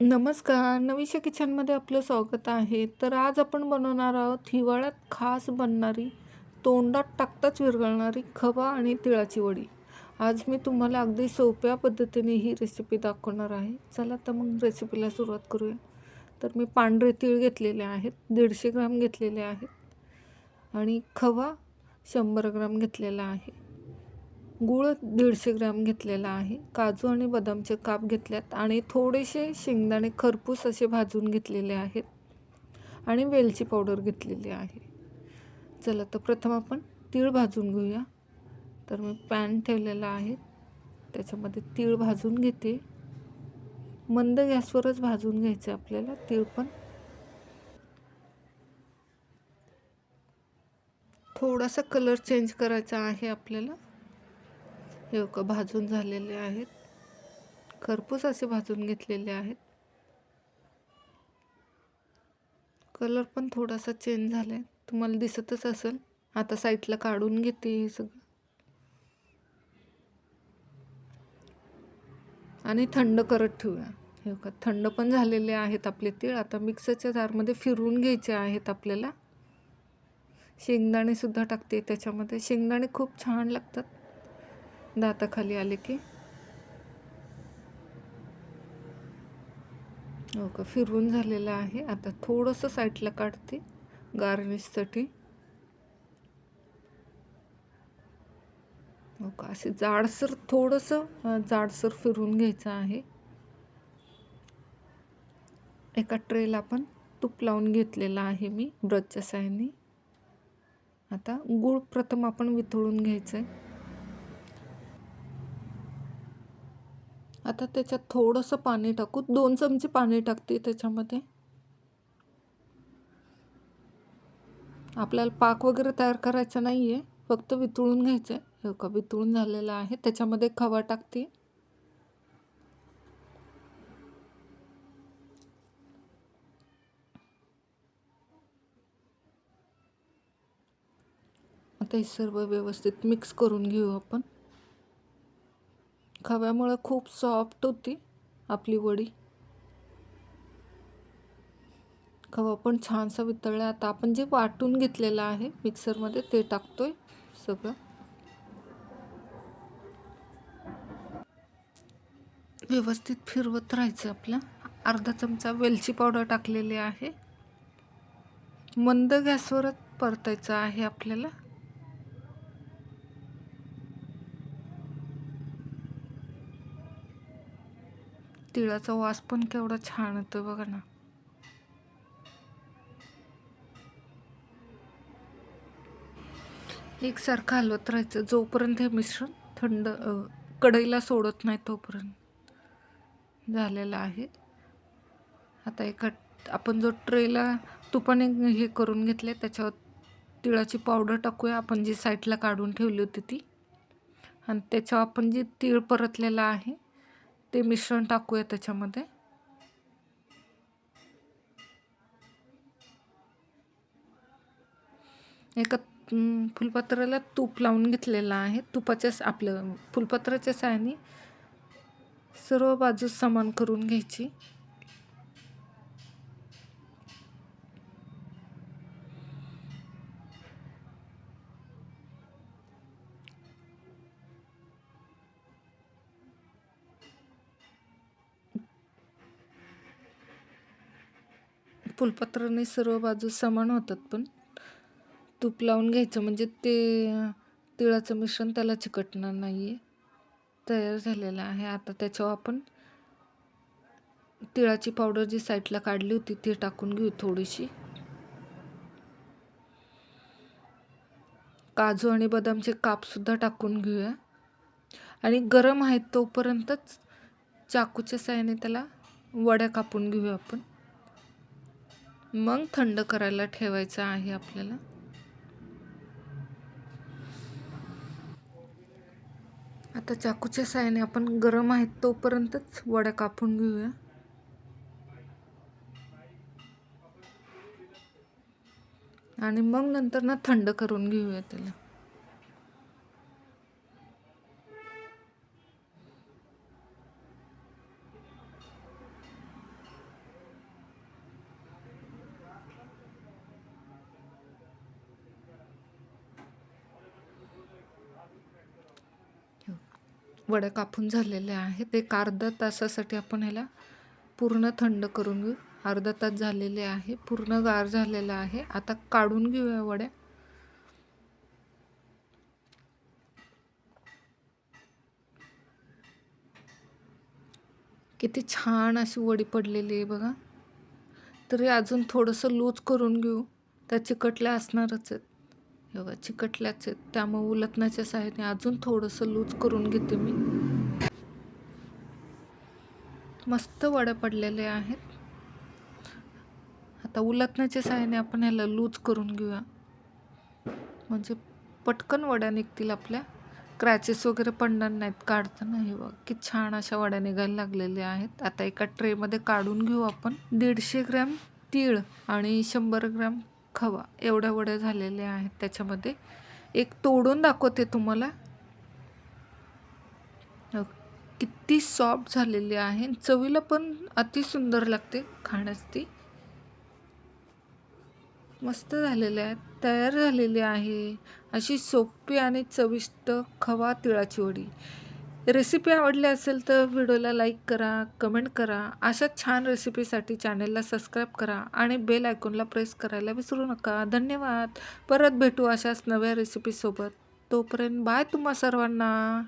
नमस्कार. नवीशा किचनमध्ये आपलं स्वागत आहे. तर आज आपण बनवणार आहोत हिवाळ्यात खास बनणारी तोंडात टाकताच विरघळणारी खवा आणि तिळाची वडी. आज मी तुम्हाला अगदी सोप्या पद्धतीने ही रेसिपी दाखवणार आहे. चला तर मग रेसिपीला सुरुवात करूया. तर मी पांढरे तीळ घेतलेले आहेत दीडशे ग्राम घेतलेले आहेत आणि खवा शंभर ग्राम घेतलेला आहे. गूळ दीडशे ग्रॅम घेतलेला आहे. काजू आणि बदामचे काप घेतल्यात आणि थोडेसे शेंगदाणे खरपूस असे भाजून घेतलेले आहेत आणि वेलची पावडर घेतलेली आहे. चला तर प्रथम आपण तीळ भाजून घेऊया. तर मी पॅन ठेवलेला आहे. त्याच्यामध्ये तीळ भाजून घेते. मंद गॅसवरच भाजून घ्यायचं आपल्याला तीळ पण. थोडासा कलर चेंज करायचा आहे आपल्याला. हे का भाजून झालेले आहेत. खरपूस असे भाजून घेतलेले आहेत. कलर पण थोडासा चेंज झाला आहे तुम्हाला दिसतच असेल. आता साईडला काढून घेते हे सगळं. आणि थंड करत ठेवूया. हे का थंड पण झालेले आहेत आपले तीळ. आता मिक्सरच्या जारमध्ये फिरवून घ्यायचे आहेत आपल्याला. शेंगदाणेसुद्धा टाकते त्याच्यामध्ये. शेंगदाणे खूप छान लागतात. दाताखाली आले की? हो का? फिरवून झालेलं आहे. आता थोडंसं साईडला काढते गार्निशसाठी. हो का? असे जाडसर थोडंसं जाडसर फिरवून घ्यायचं आहे. एका ट्रेला पण तूप लावून घेतलेलं आहे मी ब्रशच्या साह्याने. आता गूळ प्रथम आपण वितळून घ्यायचं आहे आता त्याच्यात थोडंसं पाणी टाकू. दोन चमचे पाणी टाकते त्याच्यामध्ये. आपल्याला पाक वगैरे तयार करायचा नाही आहे फक्त वितळून घ्यायचं आहे का वितळून झालेलं आहे. त्याच्यामध्ये खवा टाकते. आता हे सर्व व्यवस्थित मिक्स करून घेऊ आपण. खव्यामुळं खूप सॉफ्ट होती आपली वडी. खवा पण छानसा वितळला. आता आपण जे वाटून घेतलेलं आहे मिक्सरमध्ये ते टाकतोय सगळं. व्यवस्थित फिरवत राहायचं आपलं. अर्धा चमचा वेलची पावडर टाकलेली आहे. मंद गॅसवरच परतायचं आहे आपल्याला. तिळाचा वास पण केवढा छान येतो बघा ना. एकसारखं हलवत राहायचं. जोपर्यंत हे मिश्रण थंड कढईला सोडत नाही तोपर्यंत झालेलं आहे. आता एका आपण जो ट्रेला तुपाने हे करून घेतले त्याच्यावर तिळाची पावडर टाकूया. आपण जी साईडला काढून ठेवली होती ती. आणि त्याच्यावर आपण जी तीळ परतलेला आहे ते मिश्रण टाकूया त्याच्यामध्ये. एका फुलपात्राला तूप लावून घेतलेलं आहे. तुपाच्या आपलं फुलपात्राच्या साहाय्याने सर्व बाजूस समान करून घ्यायची. फुलपत्राने सर्व बाजू समान होतात पण तूप लावून घ्यायचं. म्हणजे ते तिळाचं मिश्रण त्याला चिकटणार नाही आहे तयार झालेलं आहे. आता त्याच्यावर आपण तिळाची पावडर जी साईडला काढली होती ती टाकून घेऊ थोडीशी. काजू आणि बदामचे कापसुद्धा टाकून घेऊया. आणि गरम आहेत तोपर्यंतच चाकूच्या साह्याने त्याला वड्या कापून घेऊया आपण. मग थंड करायला ठेवायचं आहे आपल्याला. आता चाकूच्या साहाय्याने आपण गरम आहेत तोपर्यंतच वड्या कापून घेऊया. आणि मग नंतर ना थंड करून घेऊया त्याला. वड्या कापून झालेल्या आहेत. एक अर्धा तासासाठी आपण ह्याला पूर्ण थंड करून घेऊ. अर्धा तास झालेले आहे. पूर्ण गार झालेला आहे. आता काढून घेऊया वड्या. किती छान अशी वडी पडलेली आहे बघा. तरी अजून थोडंसं लूज करून घेऊ. त्या चिकटल्या असणारच आहेत. बघा चिकटल्याच आहेत. त्यामुळे उलटण्याच्या सहाय्याने अजून थोडंसं लूज करून घेते मी. मस्त वड्या पडलेल्या आहेत. आता उलटण्याच्या सहाय्याने आपण ह्याला लूज करून घेऊया. म्हणजे पटकन वड्या निघतील आपल्या. क्रॅचेस वगैरे पडणार नाहीत काढताना. हे बघ की छान अशा वड्या निघायला लागलेल्या आहेत. आता एका ट्रेमध्ये काढून घेऊ आपण. दीडशे ग्रॅम तीळ आणि शंभर ग्रॅम खवा एवढ्या वड्या झालेल्या आहेत त्याच्यामध्ये. एक तोडून दाखवते तुम्हाला. किती सॉफ्ट झालेली आहे. चवीला पण अति सुंदर लागते खाण्यास ती. मस्त झालेले आहेत. तयार झालेली आहे. अशी सोपी आणि चविष्ट खवा तिळाची वडी. रेसिपी आवडली असेल तर व्हिडिओला लाईक करा कमेंट करा. अशा छान रेसिपीसाठी चॅनेलला सबस्क्राईब करा आणि बेल आयकॉनला प्रेस करायला विसरू नका. धन्यवाद. परत भेटू अशाच नव्या रेसिपीसोबत. तोपर्यंत बाय तुम्हा सर्वांना.